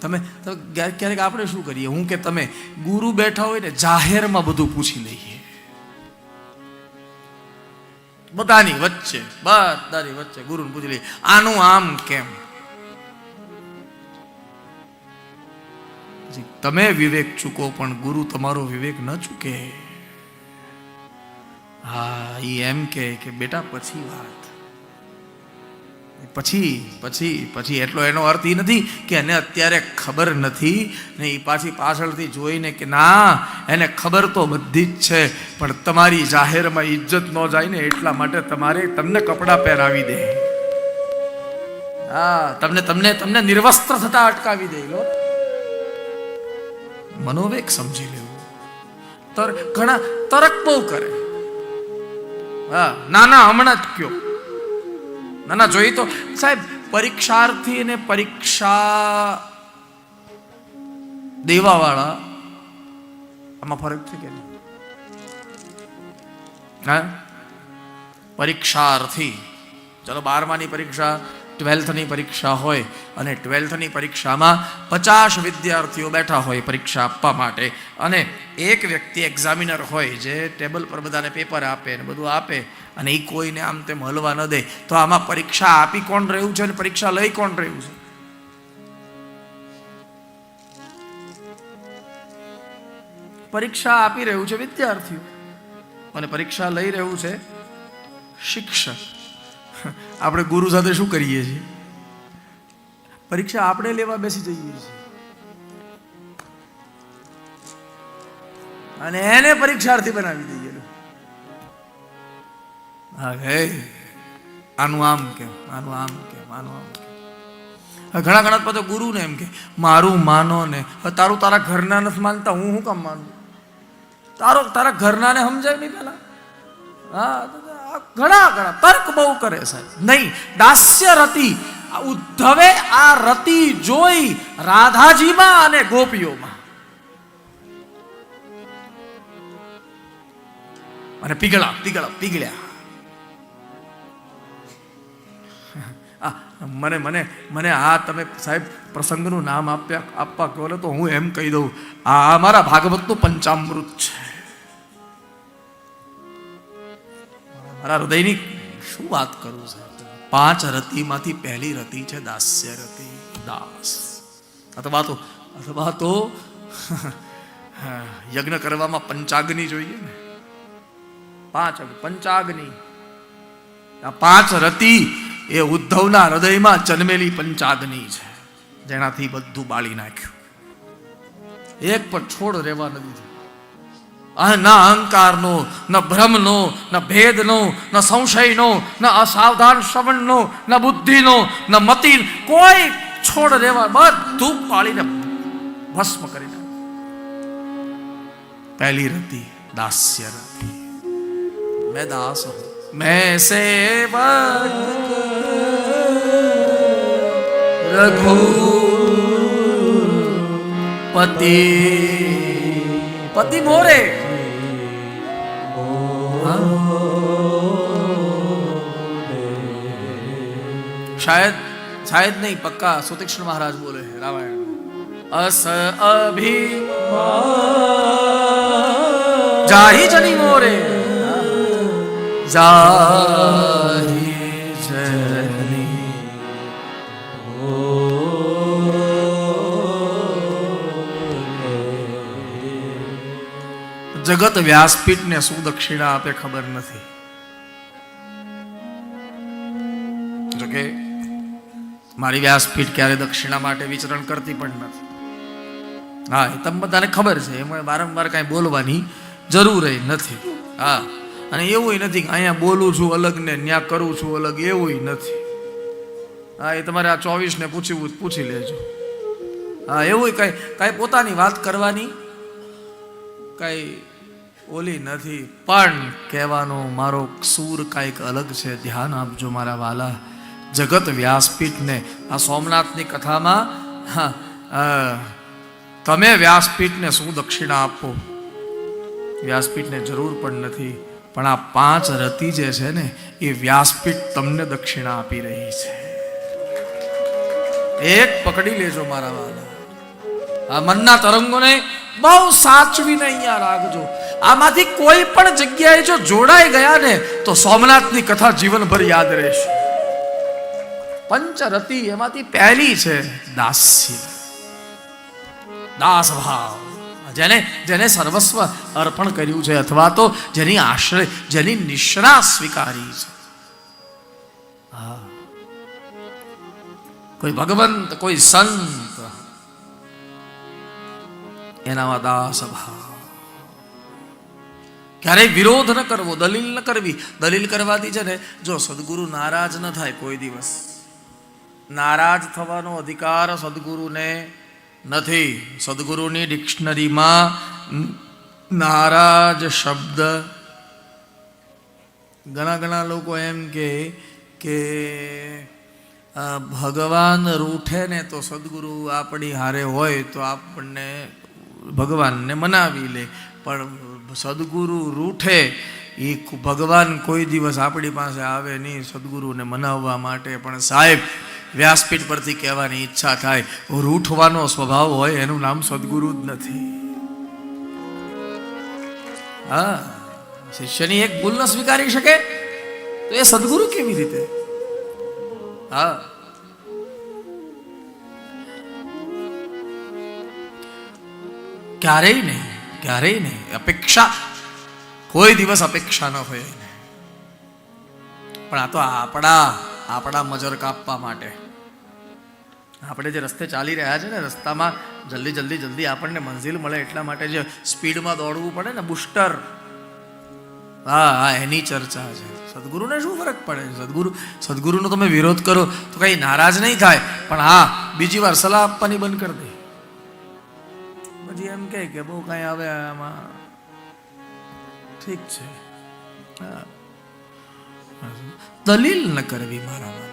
તમે ક્યારેક આપણે શું કરીએ? હું કે તમે ગુરુ બેઠા હોય ને જાહેરમાં બધું પૂછી લઈએ. બધાની વચ્ચે બધાની વચ્ચે ગુરુને પૂછી લઈએ. આનું આમ કેમ? તમે વિવેક ચૂકો, પણ ગુરુ તમારો વિવેક ન ચૂકે. હા એ એમ કે બેટા પછી વાત. પછી પછી પછી એટલો એનો અર્થ એ નથી કે એને અત્યારે ખબર નથી ને એ પાછી પાછળથી જોઈને કે ના, એને ખબર તો બધી જ છે, પણ તમારી જાહેરમાં ઇજ્જત ન જાય ને એટલા માટે તમારે તમને કપડાં પહેરાવી દે. હા, તમને તમને તમને નિર્વસ્ત્ર થતા અટકાવી દે, લો. મનોવેગ સમજી લેવું. તર, ઘણા તરક બહુ કરે. હા, ના ના, હમણાં જ કયો. ના ના જોઈએ તો. સાહેબ, પરીક્ષાર્થી અને પરીક્ષા દેવાવાળા, આમાં ફરક છે કે હા? પરીક્ષાર્થી. ચલો બારમાની પરીક્ષા ટ્વેલ્થની પરીક્ષા હોય અને ટ્વેલ્થની પરીક્ષામાં પચાસ વિદ્યાર્થીઓ બેઠા હોય પરીક્ષા આપવા માટે. અને એક વ્યક્તિ એક્ઝામિનર હોય જે ટેબલ પર બધાને પેપર આપે ને બધું આપે અને એ કોઈને આમ તેમ હલવા ન દે, તો આમાં પરીક્ષા આપી કોણ રહ્યું છે અને પરીક્ષા લઈ કોણ રહ્યું છે? પરીક્ષા આપી રહ્યું છે વિદ્યાર્થીઓ અને પરીક્ષા લઈ રહ્યું છે શિક્ષક. આપણે ગુરુ સાથે શું કરીએ છીએ? પરીક્ષા આપણે લેવા બેસી જઈએ છીએ. અને એને પરીક્ષાર્થી બનાવી દઈએ. આનું આમ કેમ? આનું આમ કેમ? આનું આમ કેમ? ઘણા ઘણા પછી ગુરુને એમ કે, મારું માનો ને. તારું તારા ઘરના નથી માનતા, હું શું કામ માનું? તારો તારા ઘરનાને સમજાય નહીં પેલા હા ઘણા ઘણા તર્ક બહુ કરે સાહેબ નહીં દાસ્ય રતિ ઉદ્ધવે આ રતિ જોઈ રાધાજીમાં અને ગોપીઓમાં. અને પીગળા પીગળા, પીગળ્યા. મને મને મને આ તમે સાહેબ પ્રસંગનું નામ આપ્યા, આપવા કહો તો હું એમ કહી દઉં, આ અમારા ભાગવતનું પંચામૃત છે. મારા હૃદયની શું વાત કરું છે પાંચ રતિમાંથી પહેલી રતિ છે દાસ્ય રતિ. દાસ. અથવા તો અથવા તો યજ્ઞ કરવામાં પંચાગ્નિ જોઈએ ને. પાંચ પંચાગ્નિ. આ પાંચ રતિ એ ઉદ્ધવના હૃદયમાં જન્મેલી પંચાગ્નિ છે. જેનાથી બધું બાળી નાખ્યું. એક પણ છોડ રહેવા નથી ના અહંકારનો ન ભ્રમનો ન ભેદનો ન સંશયનો ન અસાવધાન શ્રવણનો ન બુદ્ધિનો ન મતિ કોઈ છોડ રહેવા બધું પાળીને ભસ્મ કરી નાખ્યું પહેલી રતિ દાસ્ય રતિ मैं दास हूं मैं सेवक रघु पति પતિ મોરે. શાયદ શાયદ નહીં, પક્કા સુતીક્ષ્ણ મહારાજ બોલે રામાયણ અસ અભી જાહી જની મોરે. જા જગત વ્યાસપીઠને શું દક્ષિણા આપે ખબર નથી. જોકે મારી વ્યાસપીઠ ક્યારે દક્ષિણા માટે વિચરણ કરતી પણ નથી. હા, એ તમને બધાને ખબર છે, એમાં વારંવાર કાંઈ બોલવાની જરૂર નથી. હા, અને એવું નથી કે અહીંયા બોલું છું અલગ ને ત્યાં કરું છું અલગ, એવું નથી. હા, એ તમારે આ ચોવીસ ને પૂછવું, પૂછી લેજો. હા, એવું કાંઈ કાંઈ પોતાની વાત કરવાની? કાંઈ ઓલી નથી. પણ કહેવાનો મારો સૂર કાંઈક અલગ છે. ધ્યાન આપજો મારા વાલા. જગત વ્યાસપીઠને. આ સોમનાથની કથામાં તમે વ્યાસપીઠને શું દક્ષિણા આપો? વ્યાસપીઠને જરૂર પણ નથી. પણ આ પાંચ રતિ જે છે ને, એ વ્યાસપીઠ તમને દક્ષિણા આપી રહી છે. એક પકડી લેજો મારા વાલા. આ મનના તરંગોને બહુ સાચવીને અહીંયા રાખજો. આમાંથી કોઈ પણ જગ્યાએ જો જોડાઈ ગયા ને, તો સોમનાથની કથા જીવનભર યાદ રહેશે. પંચરતી એમાંથી પહેલી છે દાસ્ય. દાસ જેને જેને સર્વસ્વ અર્પણ કર્યું છે અથવા તો જેની આશ્રય, જેની નિશ્રા સ્વીકારી છે. કોઈ ભગવંત, કોઈ સંત. એનામાં દાસ ભાવ ક્યારેય વિરોધ ન કરવો, દલીલ ન કરવી. દલીલ કરવાથી છે ને, જો સદગુરુ નારાજ ન થાય કોઈ દિવસ, નારાજ થવાનો અધિકાર સદગુરુને નથી. સદગુરુની ડિક્શનરીમાં નારાજ શબ્દ. ઘણા ઘણા લોકો એમ કે ભગવાન રૂઠે ને તો સદગુરુ આપણી હારે હોય તો આપણને ભગવાનને મનાવી લે. પણ સદગુરુ રૂઠે, એ ભગવાન કોઈ દિવસ આપણી પાસે આવે નહીં સદગુરુને મનાવવા માટે. પણ સાહેબ, વ્યાસપીઠ પરથી કહેવાની ઈચ્છા થાય. રૂઠવાનો સ્વભાવ હોય એનું નામ સદગુરુ જ નથી. હા, શિષ્યની એક ભૂલ ન સ્વીકારી શકે? તો એ સદગુરુ કેવી રીતે? હા. ક્યારેય નહીં. ક્યારેય નહીં. અપેક્ષા, કોઈ દિવસ અપેક્ષા ન હોય. પણ આ તો આપણા આપણા મજર કાપવા માટે. આપણે જે રસ્તે ચાલી રહ્યા છે ને, રસ્તામાં જલ્દી જલ્દી જલ્દી આપણને મંઝિલ મળે એટલા માટે જે સ્પીડમાં દોડવું પડે ને, બુસ્ટર. હા હા, એની ચર્ચા છે. સદગુરુને શું ફરક પડે? સદગુરુ, સદગુરુનો તમે વિરોધ કરો તો કંઈ નારાજ નહીં થાય. પણ હા, બીજી વાર સલાહ આપવાની બંધ કરી દે. પછી એમ કહે કે બહુ કાંઈ આવે આમાં. ઠીક છે. હા. દલીલ ન કરવી મારા